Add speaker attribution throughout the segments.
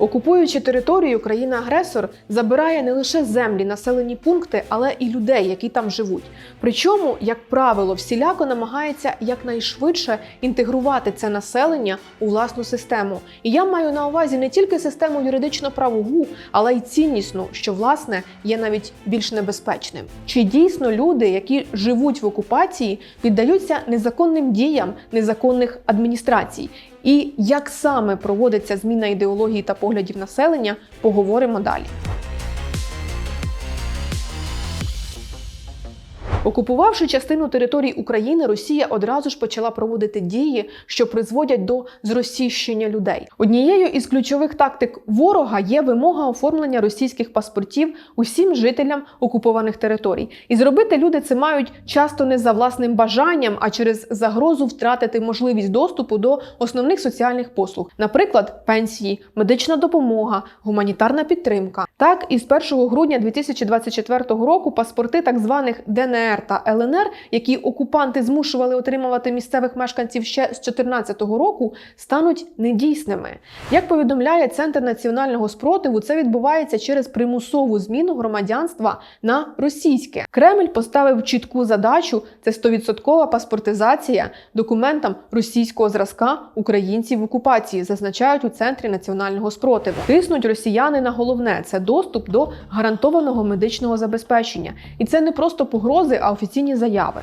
Speaker 1: Окупуючи територію, країна-агресор забирає не лише землі, населені пункти, але і людей, які там живуть. Причому, як правило, всіляко намагається якнайшвидше інтегрувати це населення у власну систему. І я маю на увазі не тільки систему юридично-правову, але й ціннісну, що власне є навіть більш небезпечним. Чи дійсно люди, які живуть в окупації, піддаються незаконним діям незаконних адміністрацій? І як саме проводиться зміна ідеології та поглядів населення, поговоримо далі. Окупувавши частину територій України, Росія одразу ж почала проводити дії, що призводять до зросійщення людей. Однією із ключових тактик ворога є вимога оформлення російських паспортів усім жителям окупованих територій. І зробити люди це мають часто не за власним бажанням, а через загрозу втратити можливість доступу до основних соціальних послуг, наприклад, пенсії, медична допомога, гуманітарна підтримка. Так, із 1 грудня 2024 року паспорти так званих ДНР та ЛНР, які окупанти змушували отримувати місцевих мешканців ще з 2014 року, стануть недійсними. Як повідомляє Центр національного спротиву, це відбувається через примусову зміну громадянства на російське. Кремль поставив чітку задачу: це 100% паспортизація документам російського зразка українців в окупації, зазначають у центрі національного спротиву. Тиснуть росіяни на головне це доступ до гарантованого медичного забезпечення. І це не просто погрози, а офіційні заяви.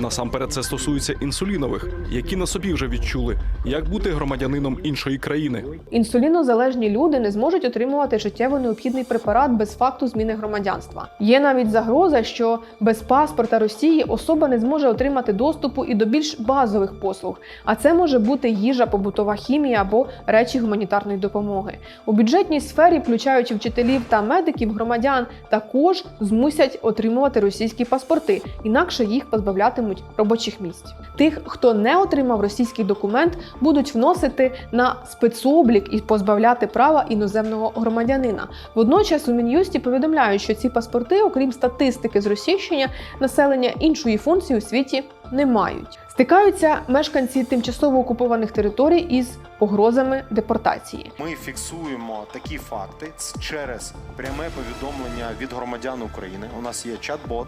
Speaker 2: Насамперед це стосується інсулінових, які на собі вже відчули, як бути громадянином іншої країни.
Speaker 1: Інсулінозалежні люди не зможуть отримувати життєво необхідний препарат без факту зміни громадянства. Є навіть загроза, що без паспорта Росії особа не зможе отримати доступу і до більш базових послуг. А це може бути їжа, побутова хімія або речі гуманітарної допомоги. У бюджетній сфері, включаючи вчителів та медиків, громадян також змусять отримувати російські паспорти, інакше їх позбавлятимуть робочих місць. Тих, хто не отримав російський документ, будуть вносити на спецоблік і позбавляти права іноземного громадянина. Водночас у мін'юсті повідомляють, що ці паспорти, окрім статистики зросійщення населення, іншої функції у світі не мають. Стикаються мешканці тимчасово окупованих територій із погрозами депортації.
Speaker 3: Ми фіксуємо такі факти через пряме повідомлення від громадян України. У нас є чат-бот,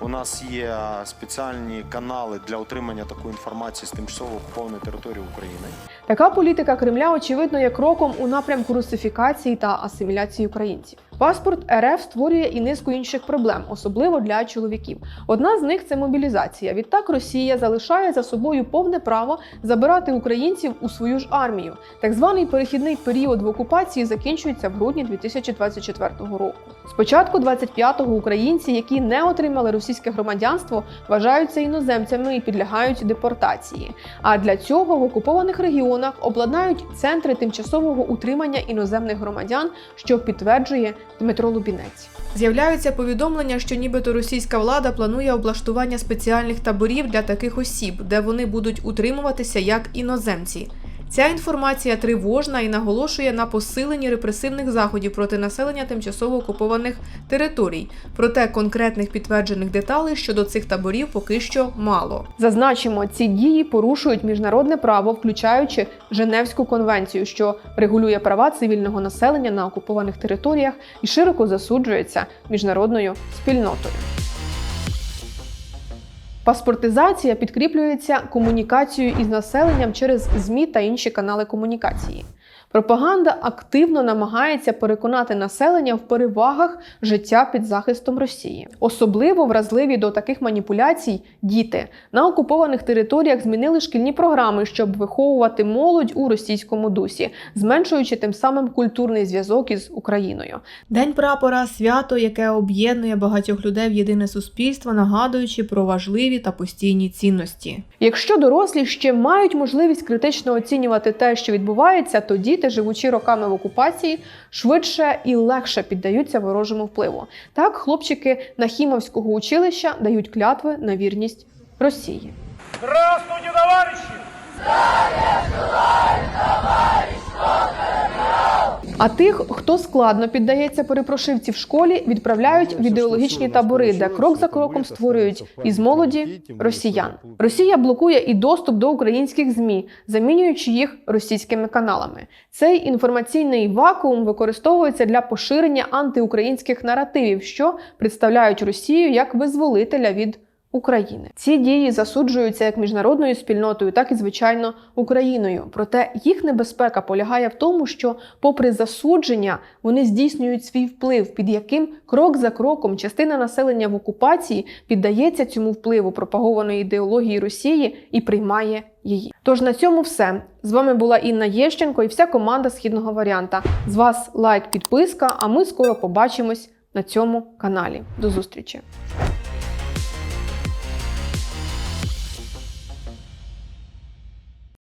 Speaker 3: у нас є спеціальні канали для отримання такої інформації з тимчасово окупованої території України.
Speaker 1: Така політика Кремля, очевидно, є кроком у напрямку русифікації та асиміляції українців. Паспорт РФ створює і низку інших проблем, особливо для чоловіків. Одна з них це мобілізація. Відтак Росія залишає за собою повне право забирати українців у свою ж армію. Так званий перехідний період в окупації закінчується в грудні 2024 року. Спочатку 25-го українці, які не отримали російське громадянство, вважаються іноземцями і підлягають депортації. А для цього в окупованих регіонах обладнають центри тимчасового утримання іноземних громадян, що підтверджує Дмитро Лубінець. З'являються повідомлення, що нібито російська влада планує облаштування спеціальних таборів для таких осіб, де вони будуть утримуватися як іноземці. Ця інформація тривожна і наголошує на посиленні репресивних заходів проти населення тимчасово окупованих територій. Проте конкретних підтверджених деталей щодо цих таборів поки що мало. Зазначимо, ці дії порушують міжнародне право, включаючи Женевську конвенцію, що регулює права цивільного населення на окупованих територіях і широко засуджується міжнародною спільнотою. Паспортизація підкріплюється комунікацією із населенням через ЗМІ та інші канали комунікації. Пропаганда активно намагається переконати населення в перевагах життя під захистом Росії. Особливо вразливі до таких маніпуляцій діти на окупованих територіях змінили шкільні програми, щоб виховувати молодь у російському дусі, зменшуючи тим самим культурний зв'язок із Україною. День прапора свято, яке об'єднує багатьох людей в єдине суспільство, нагадуючи про важливі та постійні цінності. Якщо дорослі ще мають можливість критично оцінювати те, що відбувається, то діти, живучи роками в окупації, швидше і легше піддаються ворожому впливу. Так, хлопчики Нахімовського училища дають клятви на вірність Росії.
Speaker 4: Здравствуйте, товарищи!
Speaker 1: А тих, хто складно піддається перепрошивці в школі, відправляють в ідеологічні табори, де крок за кроком створюють із молоді росіян. Росія блокує і доступ до українських змі, замінюючи їх російськими каналами. Цей інформаційний вакуум використовується для поширення антиукраїнських наративів, що представляють Росію як визволителя від України. Ці дії засуджуються як міжнародною спільнотою, так і звичайно Україною. Проте їх небезпека полягає в тому, що, попри засудження, вони здійснюють свій вплив, під яким крок за кроком частина населення в окупації піддається цьому впливу пропагованої ідеології Росії і приймає її. Тож на цьому все. З вами була Інна Єщенко і вся команда східного варіанта. З вас лайк, підписка. А ми скоро побачимось на цьому каналі. До зустрічі!